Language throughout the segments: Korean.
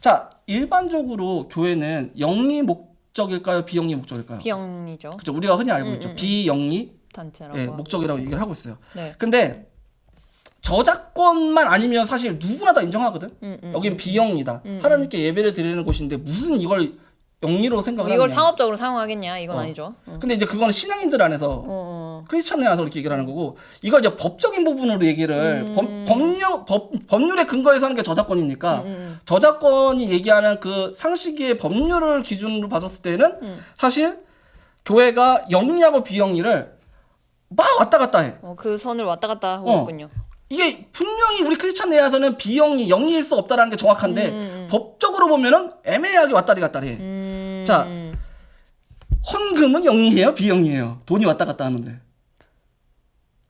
자, 일반적으로 교회는 영리 목적일까요? 비영리 목적일까요? 비영리죠. 그죠? 우리가 흔히 알고 음, 있죠. 음, 음. 비영리 단체라고. 예. 목적이라고 얘기를 하고 있어요. 네. 근데 저작권만 아니면 사실 누구나 다 인정하거든. 음, 음, 여긴 비영리다. 음, 하나님께 예배를 드리는 곳인데 무슨 이걸 영리로 생각을 이걸 하느냐. 상업적으로 사용하겠냐? 이건 어. 아니죠. 어. 근데 이제 그거는 신앙인들 안에서 어, 어. 크리스찬에 와서 이렇게 얘기를 하는 거고 이걸 이제 법적인 부분으로 얘기를 음. 법, 법령 법, 법률에 근거해서 하는 게 저작권이니까 음, 음, 저작권이 얘기하는 그 상식의 법률을 기준으로 봤었을 때는 음. 사실 교회가 영리하고 비영리를 막 왔다 갔다 해. 어, 그 선을 왔다 갔다 하고 어. 있군요. 이게 분명히 우리 크리스찬 내에서는 비영리, 영리일 수 없다라는 게 정확한데 음, 음, 음. 법적으로 보면은 애매하게 왔다리 갔다리 해. 음. 자, 헌금은 영리해요, 비영리해요. 돈이 왔다 갔다 하는데.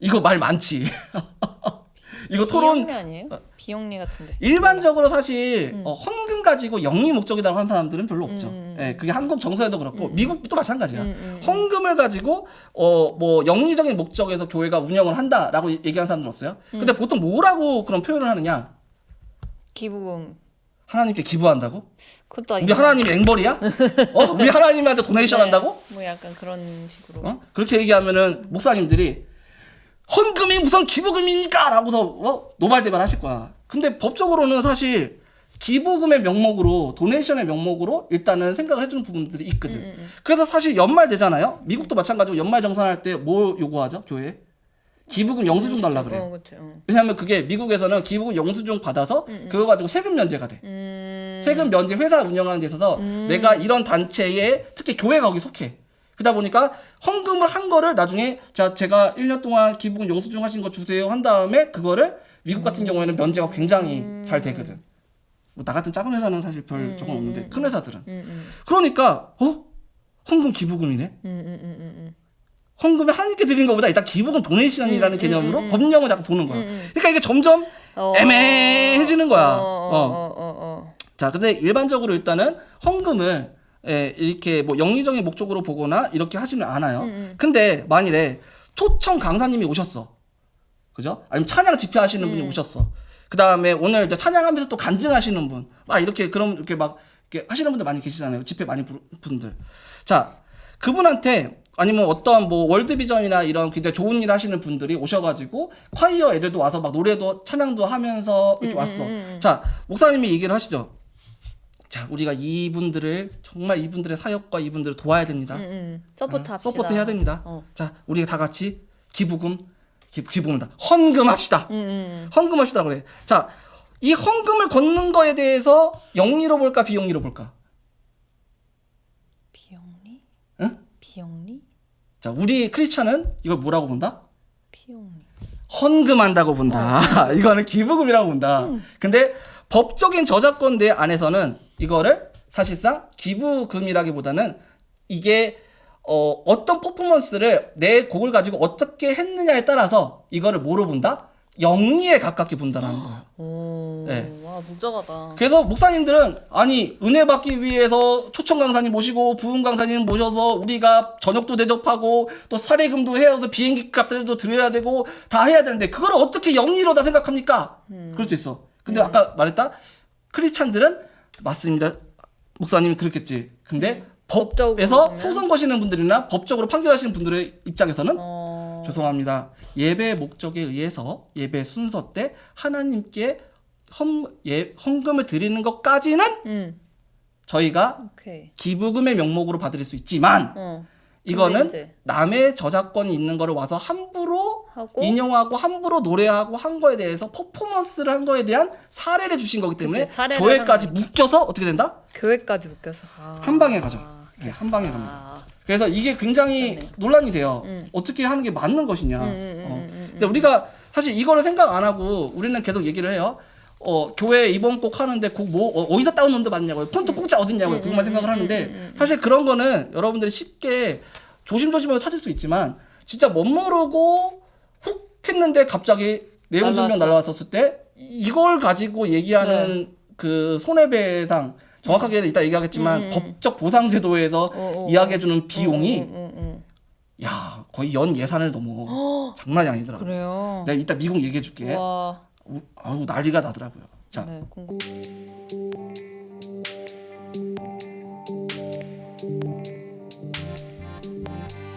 이거 말 많지. 이거 토론 비영리 아니에요? 비영리 같은데. 일반적으로 사실 음. 어, 헌금 가지고 영리 목적이라고 하는 사람들은 별로 없죠. 음, 음, 예, 그게 한국 정서에도 그렇고 음. 미국도 마찬가지야. 음, 음, 음. 헌금을 가지고 어 뭐 영리적인 목적에서 교회가 운영을 한다라고 얘기하는 사람들 없어요. 음. 근데 보통 뭐라고 그런 표현을 하느냐? 기부금 하나님께 기부한다고? 그것도 우리 아니고 하나님이 앵벌이야? 어? 우리 하나님한테 도네이션 네. 한다고? 뭐 약간 그런 식으로. 어? 그렇게 얘기하면은 목사님들이 헌금이 무슨 기부금입니까? 라고서 어? 노발대발 하실 거야. 근데 법적으로는 사실 기부금의 명목으로 도네이션의 명목으로 일단은 생각을 해주는 부분들이 있거든. 음, 음, 음. 그래서 사실 연말 되잖아요. 미국도 마찬가지고 연말 정산할 때 뭐 요구하죠? 교회? 기부금 영수증 달라 그래. 어, 그렇죠. 어. 왜냐하면 그게 미국에서는 기부금 영수증 받아서 음, 음. 그거 가지고 세금 면제가 돼. 음. 세금 면제 회사 운영하는 데 있어서 음. 내가 이런 단체에 특히 교회가 거기 속해. 그러다 보니까 헌금을 한 거를 나중에 자 제가 1년 동안 기부금 영수증 하신 거 주세요 한 다음에 그거를 미국 같은 경우에는 면제가 굉장히 잘 되거든. 뭐 나 같은 작은 회사는 사실 별 음, 없는데 음, 큰 회사들은 음, 음. 그러니까 어 헌금 기부금이네. 음, 음, 음, 음, 음. 헌금을 하나님께 드리는 것보다 일단 기부금 도네이션이라는 음, 음, 개념으로 음, 음. 법령을 자꾸 보는 거야. 그러니까 이게 점점 어, 애매해지는 거야. 어, 어, 어, 어, 어. 자, 근데 일반적으로 일단은 헌금을 예, 이렇게 뭐 영리적인 목적으로 보거나 이렇게 하지는 않아요. 근데 만일에 초청 강사님이 오셨어. 그죠? 아니면 찬양 집회하시는 분이 음. 오셨어. 그 다음에 오늘 이제 찬양하면서 또 간증하시는 분. 막 이렇게, 그럼 이렇게 막 이렇게 하시는 분들 많이 계시잖아요. 집회 많이 부르 분들. 자, 그분한테 아니면 어떤 뭐 월드비전이나 이런 굉장히 좋은 일 하시는 분들이 오셔가지고 콰이어 애들도 와서 막 노래도 찬양도 하면서 이렇게 음, 왔어. 음, 음, 음. 자, 목사님이 얘기를 하시죠. 자, 우리가 이분들을 정말 이분들의 사역과 이분들을 도와야 됩니다. 음, 음. 서포트 아, 합시다. 서포트 해야 됩니다. 어. 자, 우리가 다 같이 기부금, 기, 기부금다. 헌금합시다. 음, 음. 헌금합시다 그래. 자, 이 헌금을 걷는 거에 대해서 영리로 볼까 비영리로 볼까? 비영리? 응? 비영리? 자, 우리 크리스찬은 이걸 뭐라고 본다? 헌금한다고 본다. 어. 이거는 기부금이라고 본다. 음. 근데 법적인 저작권 내 안에서는 이거를 사실상 기부금이라기보다는 이게 어, 어떤 퍼포먼스를 내 곡을 가지고 어떻게 했느냐에 따라서 이거를 뭐로 본다? 영리에 가깝게 본다라는 거야. 오, 네. 와 복잡하다. 그래서 목사님들은 아니 은혜 받기 위해서 초청 강사님 모시고 부흥 강사님 모셔서 우리가 저녁도 대접하고 또 사례금도 해야 돼 비행기 값들도 드려야 되고 다 해야 되는데 그걸 어떻게 영리로 다 생각합니까? 음. 그럴 수 있어. 근데 아까 말했다 크리스찬들은 맞습니다. 목사님이 그렇겠지. 근데 음. 법적으로 법에서 보면? 소송 거시는 분들이나 법적으로 판결하시는 분들의 입장에서는 어. 죄송합니다. 예배 목적에 의해서 예배 순서 때 하나님께 헌, 예, 헌금을 드리는 것까지는 음. 저희가 오케이. 기부금의 명목으로 받을 수 있지만 어. 이거는 이제 남의 저작권이 있는 거를 와서 함부로 하고 인용하고 함부로 노래하고 한 거에 대해서 퍼포먼스를 한 거에 대한 사례를 주신 거기 때문에 그치, 사례를 교회까지 한 묶여서 어떻게 된다? 교회까지 묶여서 아. 한 방에 가죠. 네, 한 방에 갑니다. 아. 그래서 이게 굉장히 그러네. 논란이 돼요. 음. 어떻게 하는 게 맞는 것이냐. 음, 음, 어. 음, 음, 근데 우리가 사실 이거를 생각 안 하고 우리는 계속 얘기를 해요. 어, 교회 이번 곡 하는데 곡 뭐, 어, 디서 다운로드 받냐고요. 폰트 공짜 어딨냐고요. 음, 그것만 음, 생각을 음, 하는데 음, 음, 음. 사실 그런 거는 여러분들이 쉽게 조심조심해서 찾을 수 있지만 진짜 멋 모르고 훅 했는데 갑자기 내용 증명. 날라왔었을 때 이걸 가지고 얘기하는 그 손해배상 정확하게는 이따 얘기하겠지만 음, 음. 법적 보상 제도에서 어, 어, 이야기해주는 비용이 야 거의 연 예산을 넘어 음. 장난이 어, 아니더라고. 그래요. 내가 이따 미국 얘기해줄게. 와. 우- 아우 난리가 나더라고요. 자 네, 궁금.